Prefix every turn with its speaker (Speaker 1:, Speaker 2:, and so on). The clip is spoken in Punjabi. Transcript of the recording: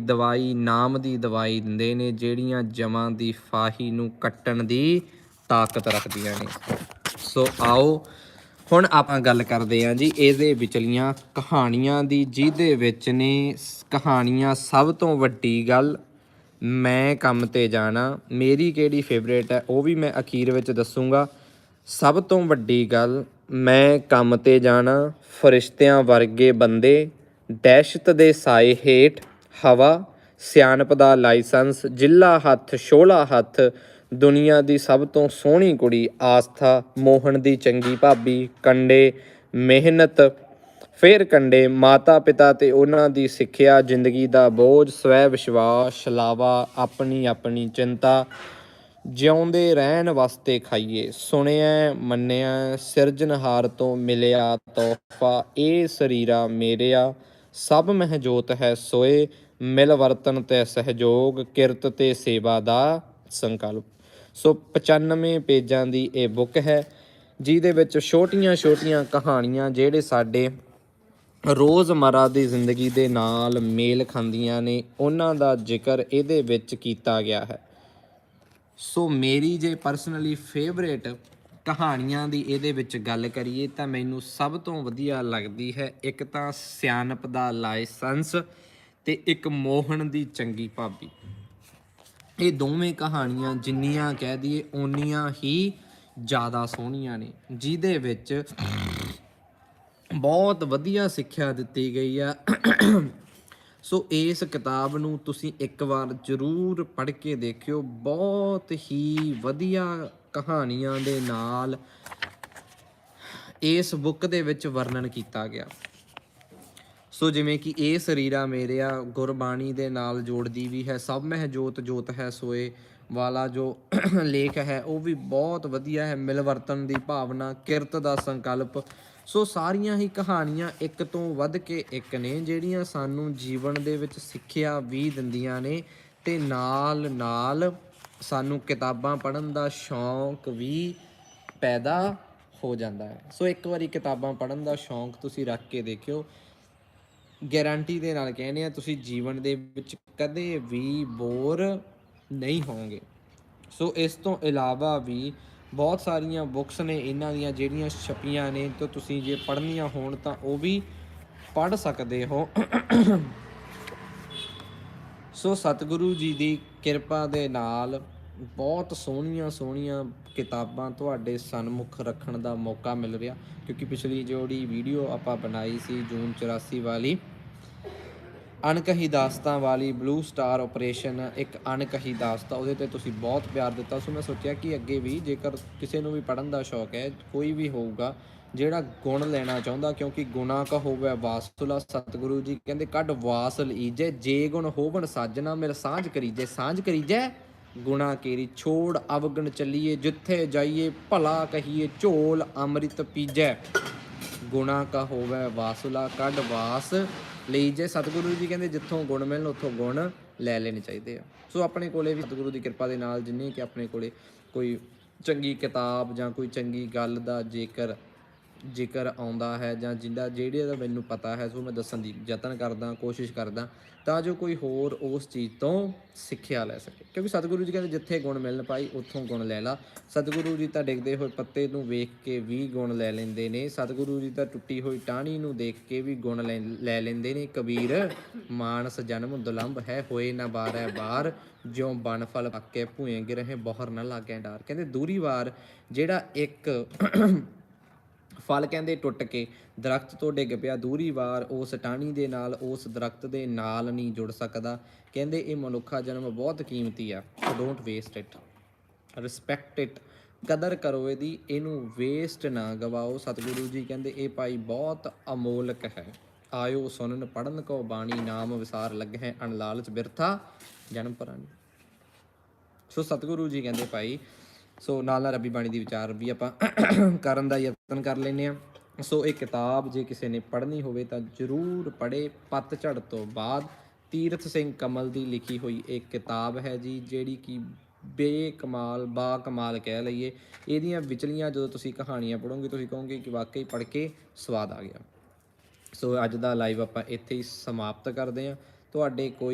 Speaker 1: ਦਵਾਈ, ਨਾਮ ਦੀ ਦਵਾਈ ਦਿੰਦੇ ਨੇ, ਜਿਹੜੀਆਂ ਜਮਾਂ ਦੀ ਫਾਹੀ ਨੂੰ ਕੱਟਣ ਦੀ ਤਾਕਤ ਰੱਖਦੀਆਂ ਨੇ। ਸੋ ਆਓ, ਹੁਣ ਆਪਾਂ ਗੱਲ ਕਰਦੇ ਹਾਂ ਜੀ, ਇਹਦੇ ਵਿਚਲੀਆਂ ਕਹਾਣੀਆਂ ਦੀ, ਜਿਹਦੇ ਵਿੱਚ ਨੇ ਕਹਾਣੀਆਂ ਸਭ ਤੋਂ ਵੱਡੀ ਗੱਲ, ਮੈਂ ਕੰਮ ਤੇ ਜਾਣਾ, ਮੇਰੀ ਕਿਹੜੀ ਫੇਵਰੇਟ ਹੈ, ਉਹ ਵੀ ਮੈਂ ਅਖੀਰ ਵਿੱਚ ਦੱਸੂਗਾ। ਸਭ ਤੋਂ ਵੱਡੀ ਗੱਲ, ਮੈਂ ਕੰਮ ਤੇ ਜਾਣਾ, ਫਰਿਸ਼ਤਿਆਂ ਵਰਗੇ ਬੰਦੇ, ਦਹਿਸ਼ਤ ਦੇ ਸਾਏ ਹੇਠ ਹਵਾ, ਸਿਆਣਪ ਦਾ ਲਾਇਸੈਂਸ ਜਿੱਲਾ ਹੱਥ, ਸ਼ੋਲਾ ਹੱਥ, ਦੁਨੀਆ ਦੀ ਸਭ ਤੋਂ ਸੋਹਣੀ ਕੁੜੀ, ਆਸਥਾ, ਮੋਹਨ ਦੀ ਚੰਗੀ ਭਾਬੀ, ਕੰਡੇ, ਮਿਹਨਤ, ਫੇਰ ਕੰਡੇ ਮਾਤਾ ਪਿਤਾ ਤੇ ਉਹਨਾਂ ਦੀ ਸਿੱਖਿਆ, ਜ਼ਿੰਦਗੀ ਦਾ ਬੋਝ, ਸਵੈ ਵਿਸ਼ਵਾਸ ਛਲਾਵਾ ਆਪਣੀ ਆਪਣੀ ਚਿੰਤਾ, ਜਿਉਂਦੇ ਰਹਿਣ ਵਾਸਤੇ ਖਾਈਏ। ਸੁਣਿਆ, ਮੰਨਿਆ ਸਿਰਜਨਹਾਰ ਤੋਂ ਮਿਲਿਆ ਤੋਹਫਾ, ਇਹ ਸਰੀਰਾ ਮੇਰਿਆ, ਸਭ ਮਹਿਜੋਤ ਹੈ ਸੋਏ ਮਿਲ ਵਰਤਨ ਤੇ ਸਹਿਯੋਗ, ਕਿਰਤ ਤੇ ਸੇਵਾ ਦਾ ਸੰਕਲਪ। ਸੋ 95 ਪੇਜਾਂ ਦੀ ਇਹ ਬੁੱਕ ਹੈ, ਜਿਹਦੇ ਵਿੱਚ ਛੋਟੀਆਂ-ਛੋਟੀਆਂ ਕਹਾਣੀਆਂ ਜਿਹੜੇ ਸਾਡੇ ਰੋਜ਼ਮਰਾ ਦੀ ਜ਼ਿੰਦਗੀ ਦੇ ਨਾਲ ਮੇਲ ਖਾਂਦੀਆਂ ਨੇ, ਉਹਨਾਂ ਦਾ ਜ਼ਿਕਰ ਇਹਦੇ ਵਿੱਚ ਕੀਤਾ ਗਿਆ ਹੈ। ਸੋ ਮੇਰੀ ਜੇ ਪਰਸਨਲੀ ਫੇਵਰੇਟ ਕਹਾਣੀਆਂ ਦੀ ਇਹਦੇ ਵਿੱਚ ਗੱਲ ਕਰੀਏ ਤਾਂ ਮੈਨੂੰ ਸਭ ਤੋਂ ਵਧੀਆ ਲੱਗਦੀ ਹੈ ਇੱਕ ਤਾਂ ਸਿਆਣਪ ਦਾ ਲਾਇਸੈਂਸ ਤੇ ਇੱਕ ਮੋਹਨ ਦੀ ਚੰਗੀ ਭਾਬੀ। ਇਹ ਦੋਵੇਂ ਕਹਾਣੀਆਂ ਜਿੰਨੀਆਂ ਕਹਿ ਦਈਏ, ਓਨੀਆਂ ਹੀ ਜ਼ਿਆਦਾ ਸੋਹਣੀਆਂ ਨੇ, ਜਿਹਦੇ ਵਿੱਚ ਬਹੁਤ ਵਧੀਆ ਸਿੱਖਿਆ ਦਿੱਤੀ ਗਈ ਆ। ਸੋ ਇਸ ਕਿਤਾਬ ਨੂੰ ਤੁਸੀਂ ਇੱਕ ਵਾਰ ਜ਼ਰੂਰ ਪੜ੍ਹ ਕੇ ਦੇਖਿਓ। ਬਹੁਤ ਹੀ ਵਧੀਆ ਕਹਾਣੀਆਂ ਦੇ ਨਾਲ ਇਸ ਬੁੱਕ ਦੇ ਵਿੱਚ ਵਰਣਨ ਕੀਤਾ ਗਿਆ। ਸੋ ਜਿਵੇਂ ਕਿ ਇਹ ਸਰੀਰਾ ਮੇਰਿਆ ਗੁਰਬਾਣੀ ਦੇ ਨਾਲ ਜੋੜਦੀ ਵੀ ਹੈ, ਸਭ ਮਹਿ ਜੋਤ ਜੋਤ ਹੈ ਸੋਏ, ਵਾਲਾ ਜੋ ਲੇਖ ਹੈ, ਉਹ ਵੀ ਬਹੁਤ ਵਧੀਆ ਹੈ, ਮਿਲਵਰਤਨ ਦੀ ਭਾਵਨਾ, ਕਿਰਤ ਦਾ ਸੰਕਲਪ। ਸੋ ਸਾਰੀਆਂ ਹੀ ਕਹਾਣੀਆਂ ਇੱਕ ਤੋਂ ਵੱਧ ਕੇ ਇੱਕ ਨੇ, ਜਿਹੜੀਆਂ ਸਾਨੂੰ ਜੀਵਨ ਦੇ ਵਿੱਚ ਸਿੱਖਿਆ ਵੀ ਦਿੰਦੀਆਂ ਨੇ ਤੇ ਨਾਲ ਨਾਲ ਸਾਨੂੰ ਕਿਤਾਬਾਂ ਪੜ੍ਹਨ ਦਾ ਸ਼ੌਂਕ ਵੀ ਪੈਦਾ ਹੋ ਜਾਂਦਾ ਹੈ। ਸੋ ਇੱਕ ਵਾਰੀ ਕਿਤਾਬਾਂ ਪੜ੍ਹਨ ਦਾ ਸ਼ੌਂਕ ਤੁਸੀਂ ਰੱਖ ਕੇ ਦੇਖਿਓ ਗਾਰੰਟੀ ਦੇ ਨਾਲ ਕਹਿੰਦੇ ਆ, ਤੁਸੀਂ ਜੀਵਨ ਦੇ ਵਿੱਚ ਕਦੇ ਵੀ ਬੋਰ ਨਹੀਂ ਹੋਵੋਗੇ। ਸੋ ਇਸ ਤੋਂ ਇਲਾਵਾ ਵੀ ਬਹੁਤ ਸਾਰੀਆਂ ਬੁੱਕਸ ਨੇ, ਇਹਨਾਂ ਦੀਆਂ ਜਿਹੜੀਆਂ ਛਪੀਆਂ ਨੇ, ਤਾਂ ਤੁਸੀਂ ਜੇ ਪੜ੍ਹਨੀਆਂ ਹੋਣ ਤਾਂ ਉਹ ਵੀ ਪੜ੍ਹ ਸਕਦੇ ਹੋ। ਸੋ ਸਤਿਗੁਰੂ ਜੀ ਦੀ ਕਿਰਪਾ ਦੇ ਨਾਲ ਬਹੁਤ ਸੋਹਣੀਆਂ ਸੋਹਣੀਆਂ ਕਿਤਾਬਾਂ ਤੁਹਾਡੇ ਸਨਮੁਖ ਰੱਖਣ ਦਾ ਮੌਕਾ ਮਿਲ ਰਿਹਾ, ਕਿਉਂਕਿ ਪਿਛਲੀ ਜਿਹੜੀ ਵੀਡੀਓ ਆਪਾਂ ਬਣਾਈ ਸੀ ਜੂਨ 84 ਵਾਲੀ। ਅਣਕਹੀ ਦਾਸਤਾਂ ਵਾਲੀ ਬਲੂ ਸਟਾਰ ਆਪਰੇਸ਼ਨ ਇੱਕ ਅਣਕਹੀ ਦਾਸਤਾ ਉਹਦੇ ਤੇ ਤੁਸੀਂ ਬਹੁਤ ਪਿਆਰ ਦਿੱਤਾ। ਸੋ ਮੈਂ ਸੋਚਿਆ ਕਿ ਅੱਗੇ ਵੀ ਜੇਕਰ ਕਿਸੇ ਨੂੰ ਵੀ ਪੜਨ ਦਾ ਸ਼ੌਕ ਹੈ, ਕੋਈ ਵੀ ਹੋਊਗਾ, ਜਿਹੜਾ ਗੁਣ ਲੈਣਾ ਚਾਹੁੰਦਾ, ਕਿਉਂਕਿ ਗੁਣਾ ਕਾ ਹੋਵੇ ਵਾਸੁਲਾ, ਸਤਿਗੁਰੂ ਜੀ ਕਹਿੰਦੇ, ਕੱਢ ਵਾਸ ਲੀਜੈ ਜੇ ਗੁਣ ਹੋਵਣ ਸਾਜਣਾ ਮਿਲ ਸਾਂਝ ਕਰੀਜੈ। ਸਾਂਝ ਕਰੀਜੈ? ਗੁਣਾ ਕੇਰੀ, ਛੋੜ ਅਵਗਣ ਚੱਲੀਏ, ਜਿੱਥੇ ਜਾਈਏ, ਭਲਾ ਕਹੀਏ, ਝੋਲ ਅੰਮ੍ਰਿਤ ਪੀਜੈ। ਗੁਣਾ ਕਾ ਹੋਵੇ ਵਾਸੁਲਾ, ਕੱਢ ਵਾਸ ਲਈ ਜੇ ਸਤਿਗੁਰੂ ਜੀ ਕਹਿੰਦੇ ਜਿੱਥੋਂ ਗੁਣ ਮਿਲਣ, ਉੱਥੋਂ ਗੁਣ ਲੈ ਲੈਣੇ ਚਾਹੀਦੇ ਆ। ਸੋ ਆਪਣੇ ਕੋਲੇ ਵੀ ਸਤਿਗੁਰੂ ਦੀ ਕਿਰਪਾ ਦੇ ਨਾਲ ਜਿੰਨੇ ਕਿ ਆਪਣੇ ਕੋਲੇ ਕੋਈ ਚੰਗੀ ਕਿਤਾਬ ਜਾਂ ਕੋਈ ਚੰਗੀ ਗੱਲ ਦਾ ਜੇਕਰ ਜ਼ਿਕਰ ਆਉਂਦਾ ਹੈ ਜਾਂ ਜਿੰਦਾ ਜਿਹੜੇ ਦਾ ਮੈਨੂੰ ਪਤਾ ਹੈ, ਸੋ ਮੈਂ ਦੱਸਣ ਦੀ ਯਤਨ ਕਰਦਾ, ਕੋਸ਼ਿਸ਼ ਕਰਦਾ ਤਾਂ ਜੋ ਕੋਈ ਹੋਰ ਉਸ ਚੀਜ਼ ਤੋਂ ਸਿੱਖਿਆ ਲੈ ਸਕੇ। ਕਿਉਂਕਿ ਸਤਿਗੁਰੂ ਜੀ ਕਹਿੰਦੇ ਜਿੱਥੇ ਗੁਣ ਮਿਲਣ ਪਾਈ, ਉੱਥੋਂ ਗੁਣ ਲੈ ਲਾ। ਸਤਿਗੁਰੂ ਜੀ ਤਾਂ ਡਿੱਗਦੇ ਹੋਏ ਪੱਤੇ ਨੂੰ ਵੇਖ ਕੇ ਵੀ ਗੁਣ ਲੈ ਲੈਂਦੇ ਨੇ। ਸਤਿਗੁਰੂ ਜੀ ਤਾਂ ਟੁੱਟੀ ਹੋਈ ਟਾਹਣੀ ਨੂੰ ਦੇਖ ਕੇ ਵੀ ਗੁਣ ਲੈ ਲੈ ਲੈਂਦੇ ਨੇ। ਕਬੀਰ, ਮਾਨਸ ਜਨਮ ਦੁਲੰਭ ਹੈ, ਹੋਏ ਨਾ ਬਾਰੈ ਬਾਰ। ਜਿਉ ਬਨ ਫਲ ਪੱਕੇ, ਭੂਏ ਗਿਰਹੇ, ਬਹਰ ਨਾ ਲਾਗੈ ਡਾਰ। ਕਹਿੰਦੇ ਦੂਰੀ ਵਾਰ ਜਿਹੜਾ ਇੱਕ ਫਲ ਕਹਿੰਦੇ ਟੁੱਟ ਕੇ ਦਰਖਤ ਤੋਂ ਡਿੱਗ ਪਿਆ। ਦੂਰੀ ਵਾਰ ਉਸ ਟਾਹਣੀ ਦੇ ਨਾਲ ਉਸ ਦਰਖਤ ਦੇ ਨਾਲ ਨਹੀਂ ਜੁੜ ਸਕਦਾ। ਕਹਿੰਦੇ ਇਹ ਮਨੁੱਖਾ ਜਨਮ ਬਹੁਤ ਕੀਮਤੀ ਆ। Don't waste it respect it ਕਦਰ ਕਰੋ ਇਹਦੀ। ਇਹਨੂੰ ਵੇਸਟ ਨਾ ਗਵਾਓ। ਸਤਿਗੁਰੂ ਜੀ ਕਹਿੰਦੇ ਇਹ ਭਾਈ ਬਹੁਤ ਅਮੋਲਕ ਹੈ। ਆਇਓ ਸੁਣਨ ਪੜਨ ਕੋ ਬਾਣੀ ਨਾਮ ਵਿਸਾਰ ਲੱਗਹਿ ਅਣ ਲਾਲਚ ਬਿਰਥਾ ਜਨਮ ਪਰਾਨੀ। ਸੋ ਸਤਿਗੁਰੂ ਜੀ ਕਹਿੰਦੇ ਭਾਈ ਸੋ ਨਾਲ ਨਾਲ ਰੱਬੀ ਬਾਣੀ ਦੀ ਵਿਚਾਰ ਵੀ ਆਪਾਂ ਕਰਨ ਦਾ ਯਤਨ ਕਰ ਲੈਨੇ ਆ ਸੋ ਇਹ ਕਿਤਾਬ ਜੇ ਕਿਸੇ ਨੇ ਪੜ੍ਹਨੀ ਹੋਵੇ ਤਾਂ ਜਰੂਰ ਪੜ੍ਹੇ। ਪਤਝੜ ਤੋਂ ਬਾਅਦ ਤੀਰਥ ਸਿੰਘ ਕਮਲ ਦੀ ਲਿਖੀ ਹੋਈ ਇੱਕ ਕਿਤਾਬ ਹੈ ਜੀ, ਜਿਹੜੀ ਕਿ ਬੇਕਮਾਲ ਬਾ ਕਮਾਲ ਕਹਿ ਲਈਏ। ਇਹਦੀਆਂ ਵਿਚਲੀਆਂ ਜਦੋਂ ਤੁਸੀਂ ਕਹਾਣੀਆਂ ਪੜ੍ਹੋਗੇ, ਤੁਸੀਂ ਕਹੋਗੇ ਕਿ ਵਾਕਈ ਪੜ੍ਹ ਕੇ ਸਵਾਦ ਆ ਗਿਆ। ਸੋ ਅੱਜ ਦਾ ਲਾਈਵ ਆਪਾਂ ਇੱਥੇ ਹੀ ਸਮਾਪਤ ਕਰਦੇ ਹਾਂ। ਤੁਹਾਡੇ ਕੋਈ